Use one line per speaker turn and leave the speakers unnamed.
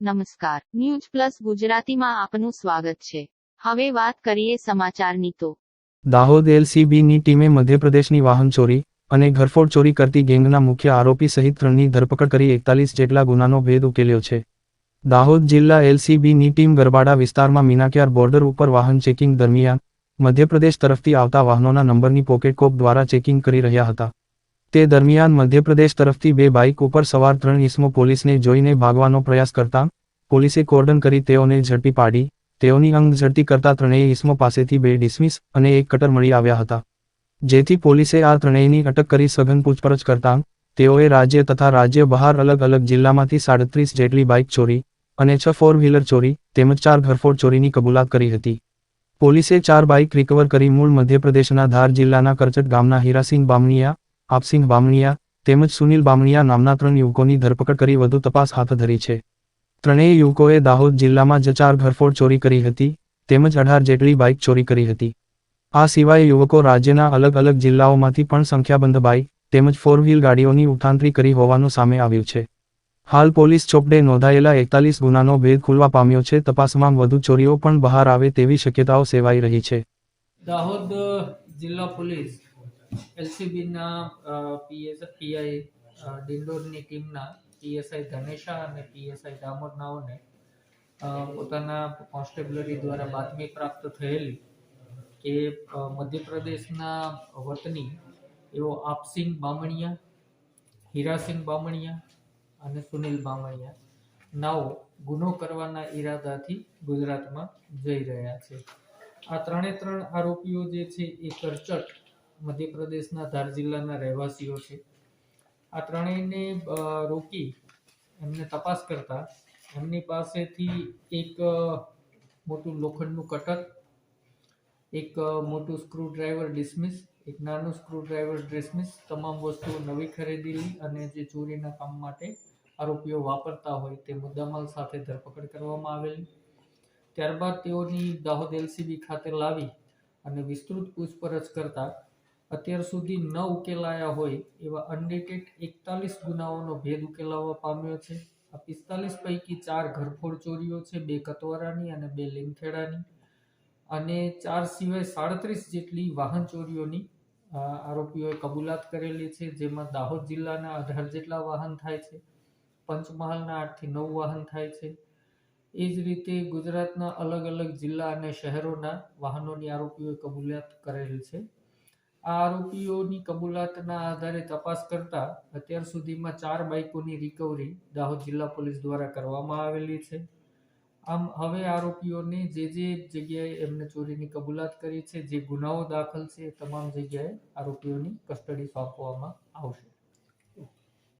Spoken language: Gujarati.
નમસ્કાર. ન્યૂઝ પ્લસ ગુજરાતીમાં આપનું સ્વાગત છે. હવે વાત કરીએ સમાચારની તો.
દાહોદ એલસીબીની ટીમે મધ્યપ્રદેશની વાહન ચોરી અને ઘરફોડ ચોરી કરતી ગેંગના મુખ્ય આરોપી સહિત ત્રણની ધરપકડ કરી એકતાલીસ જેટલા ગુનાનો ભેદ ઉકેલ્યો છે. દાહોદ જિલ્લા એલસીબીની ટીમ ગરબાડા વિસ્તારમાં મીનાક્યાર બોર્ડર ઉપર વાહન ચેકિંગ દરમિયાન મધ્યપ્રદેશ તરફથી આવતા વાહનોના નંબરની પોકેટકોપ દ્વારા ચેકિંગ કરી રહ્યા હતા. તે દરમિયાન મધ્યપ્રદેશ તરફથી બે બાઇક ઉપર સવાર ત્રણ ઇસમો પોલીસને જોઈને ભાગવાનો પ્રયાસ કરતા, પોલીસે કોર્ડન કરી તેઓને ઝડપી પાડી, તેઓની અંગ ઝડપી કરતા ત્રણેય ઇસમો પાસેથી બે ડિસમિસ અને એક કટર મળી આવ્યા હતા. જેથી પોલીસે આ ત્રણેયની અટક કરી સઘન પૂછપરછ કરતા, તેઓએ રાજ્ય તથા રાજ્ય બહાર અલગ અલગ જિલ્લામાંથી સાડત્રીસ જેટલી બાઇક ચોરી અને છ ફોર વ્હીલર ચોરી તેમજ ચાર ઘરફોડ ચોરીની કબૂલાત કરી હતી. પોલીસે ચાર બાઇક રિકવર કરી મૂળ મધ્યપ્રદેશના ધાર જિલ્લાના કરચટ ગામના હીરાસિંહ બામણીયા આપસિંહ બામણીયા તેમજ સુનિલ બામણીયા નામના ત્રણ યુવકોની ધરપકડ કરી વધુ તપાસ હાથ ધરી છે. ત્રણેય યુવકોએ દાહોદ જિલ્લામાં જ ચાર ઘરફોડ ચોરી કરી હતી, તેમજ અઢાર જેટલી બાઇક ચોરી કરી હતી. આ સિવાય યુવકો રાજ્યના અલગ અલગ જિલ્લાઓમાંથી પણ સંખ્યાબંધ બાઇક તેમજ ફોર વ્હીલ ગાડીઓની ઉઠાંતરી કરી હોવાનું સામે આવ્યું છે. હાલ પોલીસ ચોપડે નોંધાયેલા એકતાલીસ ગુનાનો ભેદ ખુલવા પામ્યો છે. તપાસમાં વધુ ચોરીઓ પણ બહાર આવે તેવી શક્યતાઓ સેવાઈ રહી છે.
દાહોદ જિલ્લા પોલીસ એલસીબીના પીએસ, પીઆઈ ડિંડોરની ટીમના પીએસઆઈ ધનેશા અને પીએસઆઈ દામોદનાઓને પોતાના કોન્સ્ટેબલરી દ્વારા બાતમી પ્રાપ્ત થયેલી કે મધ્યપ્રદેશના વતની એવો આપસિંગ બામણિયા, હીરાસિંહ બામણિયા અને સુનિલ બામણિયા નાઓ ગુનો કરવાના ઈરાદાથી ગુજરાતમાં જઈ રહ્યા છે. આ ત્રણે ત્રણ આરોપીઓ જે છે એ કરચટ મધ્યપ્રદેશના ધાર જિલ્લાના રહેવાસીઓ છે. આ ત્રણેયને રોકી એમને તપાસ કરતા એમની પાસેથી એક મોટું લોખંડનું કટર, એક મોટું સ્ક્રૂડ્રાઈવર ડિસમિસ, એક નાનું સ્ક્રૂડ્રાઈવર ડિસમિસ, તમામ વસ્તુઓ નવી ખરીદેલી અને જે ચોરીના કામ માટે આરોપીઓ વાપરતા હોય તે મુદ્દામાલ સાથે ધરપકડ કરવામાં આવેલી. ત્યારબાદ તેઓની દાહોદ એલસીબી ખાતે લાવી અને વિસ્તૃત પૂછપરછ કરતા અત્યાર સુધી ન ઉકેલાયા હોય એવા અનડિટેડ એકતાલીસ ગુનાઓનો ભેદ ઉકેલાવવા પામ્યો છે. આ પિસ્તાલીસ પૈકી ચાર ઘરફોડ ચોરીઓ છે, બે કતવારાની અને બે લીમખેડાની. અને ચાર સિવાય સાડત્રીસ જેટલી વાહન ચોરીઓની આરોપીઓએ કબૂલાત કરેલી છે, જેમાં દાહોદ જિલ્લાના અઢાર જેટલા વાહન થાય છે, પંચમહાલના આઠથી નવ વાહન થાય છે. એ જ રીતે ગુજરાતના અલગ અલગ જિલ્લા અને શહેરોના વાહનોની આરોપીઓએ કબૂલાત કરેલ છે. આ આરોપીઓની કબૂલાતના આધારે તપાસ કરતા અત્યાર સુધીમાં ચાર બાઇકોની રિકવરી દાહોદ જિલ્લા પોલીસ દ્વારા કરવામાં આવેલી છે. આમ, હવે આરોપીઓને જે જે જગ્યાએ એમને ચોરીની કબૂલાત કરી છે, જે ગુનાઓ દાખલ છે તમામ જગ્યાએ આરોપીઓની કસ્ટડી સોંપવામાં આવશે.